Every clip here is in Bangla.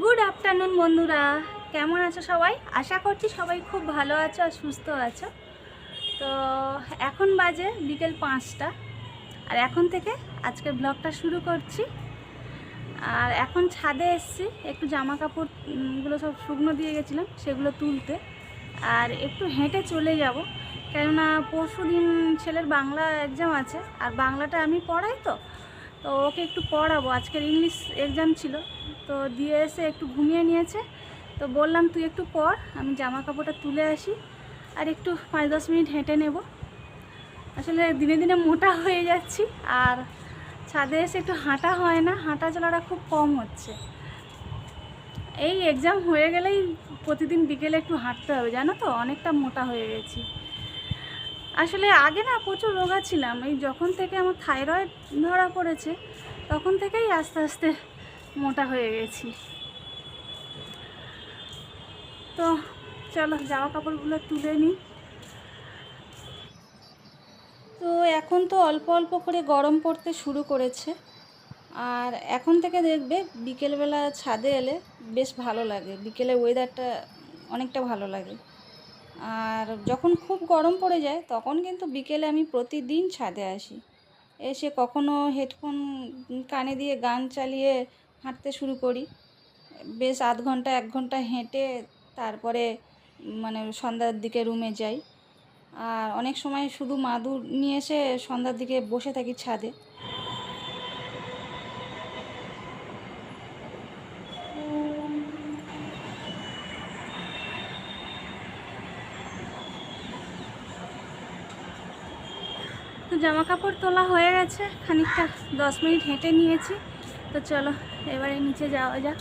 গুড আফটারনুন বন্ধুরা। কেমন আছো সবাই? আশা করছি সবাই খুব ভালো আছো আর সুস্থ আছো। তো এখন বাজে বিকেল পাঁচটা। আর এখন থেকে আজকের ব্লগটা শুরু করছি। আর এখন ছাদে এসছি। একটু জামা কাপড়গুলো সব শুকনো দিয়ে গেছিলাম, সেগুলো তুলতে। আর একটু হেঁটে চলে যাব। কেননা পরশু দিন ছেলের বাংলা এক্সাম আছে। আর বাংলাটা আমি পড়াই তো। তো ওকে একটু পড়াবো। আজকের ইংলিশ এক্সাম ছিল। তো দিয়ে এসে একটু ঘুমিয়ে নিয়েছে। তো বললাম, তুই একটু পড় আমি জামা কাপড়টা তুলে আসি আর একটু পাঁচ দশ মিনিট হেঁটে নেব। আসলে দিনে দিনে মোটা হয়ে যাচ্ছি আর ছাদে এসে একটু হাঁটা হয় না, হাঁটা চলাটা খুব কম হচ্ছে। এই এক্সাম হয়ে গেলেই প্রতিদিন বিকেলে একটু হাঁটতে হবে, জানো তো? অনেকটা মোটা হয়ে গেছি। আসলে আগে না প্রচুর রোগা ছিলাম, এই যখন থেকে আমার থাইরয়েড ধরা পড়েছে, তখন থেকেই আস্তে আস্তে মোটা হয়ে গেছি। তো চলো জামা কাপড়গুলো তুলে নিই তো এখন তো অল্প অল্প করে গরম পড়তে শুরু করেছে। আর এখন থেকে দেখবে বিকেলবেলা ছাদে এলে বেশ ভালো লাগে। বিকেলে ওয়েদারটা অনেকটা ভালো লাগে। আর যখন খুব গরম পড়ে যায়, তখন কিন্তু বিকেলে আমি প্রতিদিন ছাদে আসি। এসে কখনো হেডফোন কানে দিয়ে গান চালিয়ে হাঁটতে শুরু করি। বেশ আধ ঘণ্টা, এক ঘণ্টা হেঁটে তারপরে মানে সন্ধ্যার দিকে রুমে যাই। আর অনেক সময় শুধু মাদুর নিয়ে এসে সন্ধ্যার দিকে বসে থাকি ছাদে। তো জামা কাপড় তোলা হয়ে গেছে, খানিকটা দশ মিনিট হেঁটে নিয়েছি। তো চলো এবারে নিচে যাওয়া যাক।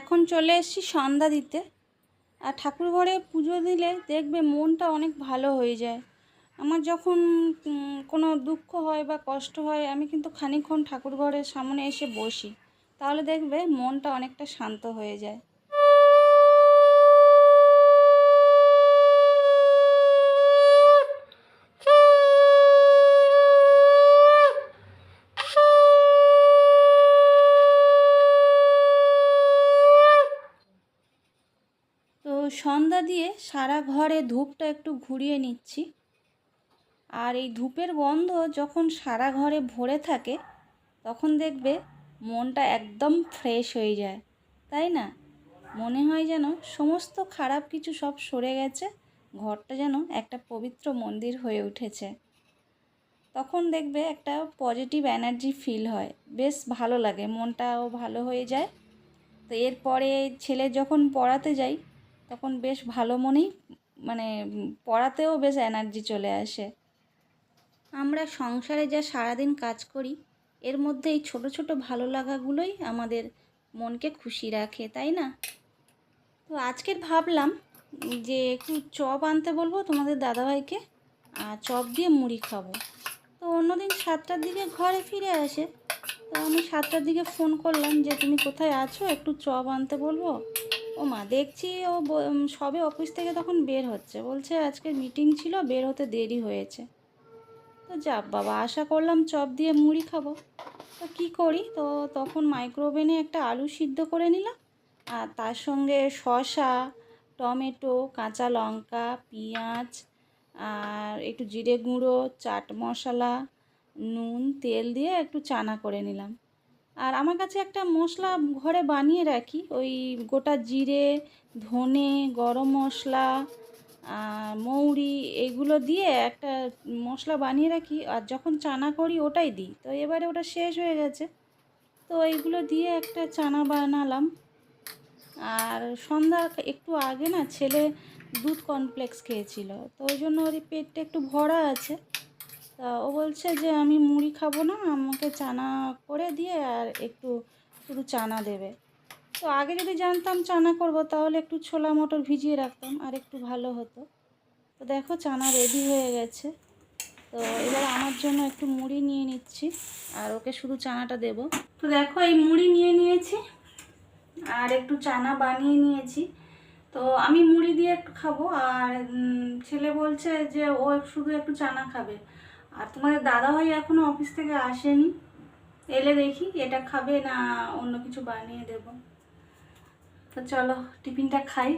এখন চলে এসেছি সন্ধ্যা দিতে। আর ঠাকুর ঘরে পুজো দিলে দেখবে মনটা অনেক ভালো হয়ে যায়। আমার যখন কোনো দুঃখ হয় বা কষ্ট হয়, আমি কিন্তু খানিকক্ষণ ঠাকুর ঘরের সামনে এসে বসি। তাহলে দেখবে মনটা অনেকটা শান্ত হয়ে যায়। সন্ধ্যা দিয়ে সারা ঘরে ধূপটা একটু ঘুরিয়ে নিচ্ছি। আর এই ধূপের গন্ধ যখন সারা ঘরে ভরে থাকে, তখন দেখবে মনটা একদম ফ্রেশ হয়ে যায়, তাই না? মনে হয় যেন সমস্ত খারাপ কিছু সব সরে গেছে, ঘরটা যেন একটা পবিত্র মন্দির হয়ে উঠেছে। তখন দেখবে একটা পজিটিভ এনার্জি ফিল হয়, বেশ ভালো লাগে, মনটাও ভালো হয়ে যায়। তো এরপরে ছেলে যখন পড়াতে যাই তখন বেশ ভালো মনেই মানে পড়াতেও বেশ এনার্জি চলে আসে। আমরা সংসারে যা সারাদিন কাজ করি, এর মধ্যে এই ছোটো ছোটো ভালো লাগাগুলোই আমাদের মনকে খুশি রাখে, তাই না? তো আজকের ভাবলাম যে একটু চপ আনতে বলব তোমাদের দাদাভাইকে, আর চপ দিয়ে মুড়ি খাব। তো অন্যদিন সাতটার দিকে ঘরে ফিরে আসে, তো আমি সাতটার দিকে ফোন করলাম যে, তুমি কোথায় আছো? একটু চপ আনতে বলব? ও মা, দেখছি ও সবে অফিস থেকে তখন বের হচ্ছে। বলছে, আজকে মিটিং ছিল, বের হতে দেরি হয়েছে। তো যাক বাবা, আশা করলাম চপ দিয়ে মুড়ি খাব। তো কী করি? তো তখন মাইক্রোওভেনে একটা আলু সিদ্ধ করে নিলাম, আর তার সঙ্গে শসা, টমেটো, কাঁচা লঙ্কা, পেঁয়াজ, আর একটু জিরে গুঁড়ো, চাট মশলা, নুন, তেল দিয়ে একটু চানা করে নিলাম। আর আমার কাছে একটা মশলা ঘরে বানিয়ে রাখি, ওই গোটা জিরে, ধনে, গরম মশলা মৌরি এগুলো দিয়ে একটা মশলা বানিয়ে রাখি, আর যখন চানা করি ওটাই দিই। তো এবারে ওটা শেষ হয়ে গেছে। তো এইগুলো দিয়ে একটা চানা বানালাম। আর সন্ধ্যা একটু আগে না ছেলে দুধ কমপ্লেক্স খেয়েছিল। তো ওই জন্য ওর পেটটা একটু ভরা আছে। তা ও বলছে যে, আমি মুড়ি খাব না, আমাকে চানা করে দিয়ে আর একটু শুধু চানা দেবে। তো আগে যদি জানতাম চানা করব, তাহলে একটু ছোলা মটর ভিজিয়ে রাখতাম, আর একটু ভালো হতো। তো দেখো চানা রেডি হয়ে গেছে। তো এবার আমার জন্য একটু মুড়ি নিয়ে নিচ্ছি, আর ওকে শুধু চানাটা দেব। তো দেখো এই মুড়ি নিয়ে নিয়েছি, আর একটু চানা বানিয়ে নিয়েছি। তো আমি মুড়ি দিয়ে একটু খাব, আর ছেলে বলছে যে ও শুধু একটু চানা খাবে। আর তোমাদের দাদাভাই এখনও অফিস থেকে আসেনি। এলে দেখি এটা খাবে না অন্য কিছু বানিয়ে দেব। তো চলো টিফিনটা খাই।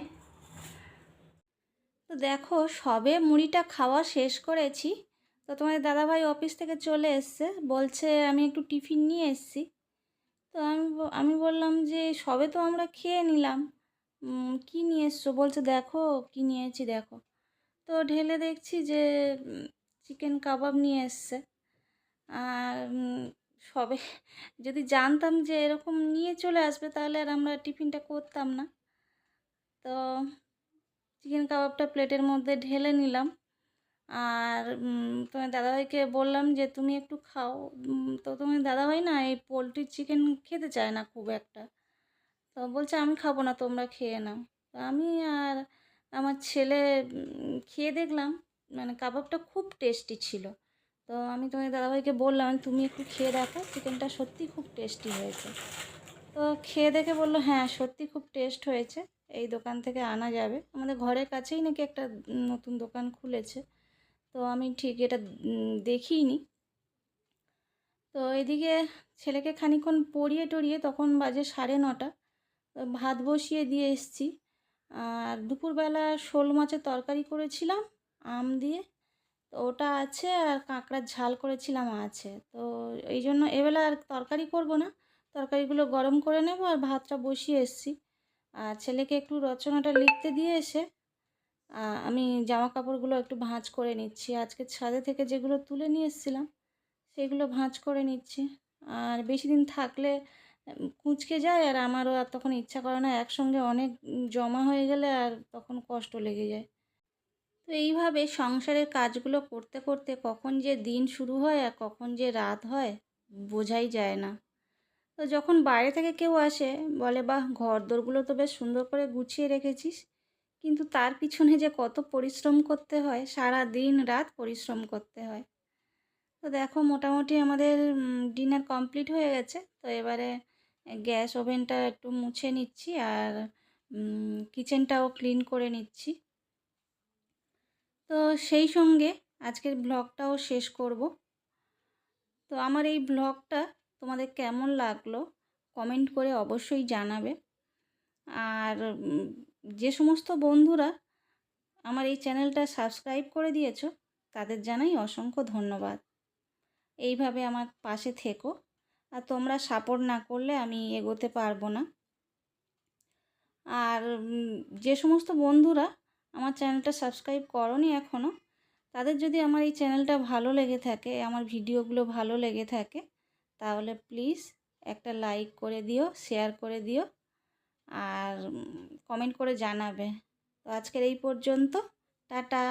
তো দেখো, সবে মুড়িটা খাওয়া শেষ করেছি। তো তোমাদের দাদাভাই অফিস থেকে চলে এসছে। বলছে আমি একটু টিফিন নিয়ে এসেছি। তো আমি আমি বললাম যে, সবে তো আমরা খেয়ে নিলাম। কি নিয়ে এসছো? বলছে, দেখো, কি নিয়েছি দেখো। তো ঢেলে দেখছি যে চিকেন কাবাব নিয়ে এসছে। আর সবে। যদি জানতাম যে এরকম নিয়ে চলে আসবে, তাহলে আর আমরা টিফিনটা করতাম না। তো চিকেন কাবাবটা প্লেটের মধ্যে ঢেলে নিলাম। আর তোমার দাদাভাইকে বললাম যে, তুমি একটু খাও। তো তোমার দাদাভাই না এই পোলট্রির চিকেন খেতে চায় না খুব একটা। তো বলছে, আমি খাব না, তোমরা খেয়ে নাও। আমি আর আমার ছেলে খেয়ে দেখলাম। মানে কাবাবটা খুব টেস্টি ছিল। তো আমি তোমার দাদাভাইকে বললাম, তুমি একটু খেয়ে দেখো চিকেনটা সত্যি খুব টেস্টি হয়েছে। তো খেয়ে দেখে বলল হ্যাঁ সত্যি খুব টেস্ট হয়েছে, এই দোকান থেকে আনা যাবে। আমাদের ঘরের কাছেই নাকি একটা নতুন দোকান খুলেছে। তো আমি ঠিক এটা দেখিনি তো এদিকে ছেলেকে খানিক্ষণ পড়িয়ে টড়িয়ে তখন বাজে সাড়ে নটা। ভাত বসিয়ে দিয়ে এসছি। আর দুপুরবেলা শোল মাছের তরকারি করেছিলাম, আম দিয়ে তো ওটা আছে আর কাঁকড়ার ঝাল করেছিলাম আছে। তো এই জন্য এবেলা আর তরকারি করব না। তরকারিগুলো গরম করে নেব আর ভাতটা বসিয়ে এসেছি। আর ছেলেকে একটু রচনাটা লিখতে দিয়ে এসে আমি জামা কাপড়গুলো একটু ভাঁজ করে নিচ্ছি। আজকে ছাদে থেকে যেগুলো তুলে নিয়ে এসেছিলাম, সেগুলো ভাঁজ করে নিচ্ছি। আর বেশি দিন থাকলে কুঁচকে যায় আর আমারও আর তখন ইচ্ছা করে না, একসঙ্গে অনেক জমা হয়ে গেলে আর তখন কষ্ট লেগে যায়। তো এইভাবে সংসারের কাজগুলো করতে করতে কখন যে দিন শুরু হয় আর কখন যে রাত হয় বোঝাই যায় না। তো যখন বাইরে থেকে কেউ আসে, বলে, বাহ ঘর দোরগুলো তো বেশ সুন্দর করে গুছিয়ে রেখেছিস। কিন্তু তার পিছনে যে কত পরিশ্রম করতে হয়, সারা দিন রাত পরিশ্রম করতে হয়। তো দেখো, মোটামুটি আমাদের ডিনার কমপ্লিট হয়ে গেছে। তো এবারে গ্যাস ওভেনটা একটু মুছে নিচ্ছি আর কিচেনটাও ক্লিন করে নিচ্ছি। তো সেই সঙ্গে আজকের ব্লগটাও শেষ করব। তো আমার এই ব্লগটা তোমাদের কেমন লাগল কমেন্ট করে অবশ্যই জানাবে। আর যে সমস্ত বন্ধুরা আমার এই চ্যানেলটা সাবস্ক্রাইব করে দিয়েছ, তাদের জানাই অসংখ্য ধন্যবাদ। এইভাবে আমার পাশে থেকো। আর তোমরা সাপোর্ট না করলে আমি এগোতে পারব না। আর যে সমস্ত বন্ধুরা আমার চ্যানেলটা সাবস্ক্রাইব করনি এখনও তাদের যদি আমার এই চ্যানেলটা ভালো লেগে থাকে, আমার ভিডিওগুলো ভালো লেগে থাকে, তাহলে প্লিজ একটা লাইক করে দিও, শেয়ার করে দিও, আর কমেন্ট করে জানাবে। তো আজকের এই পর্যন্ত, টাটা।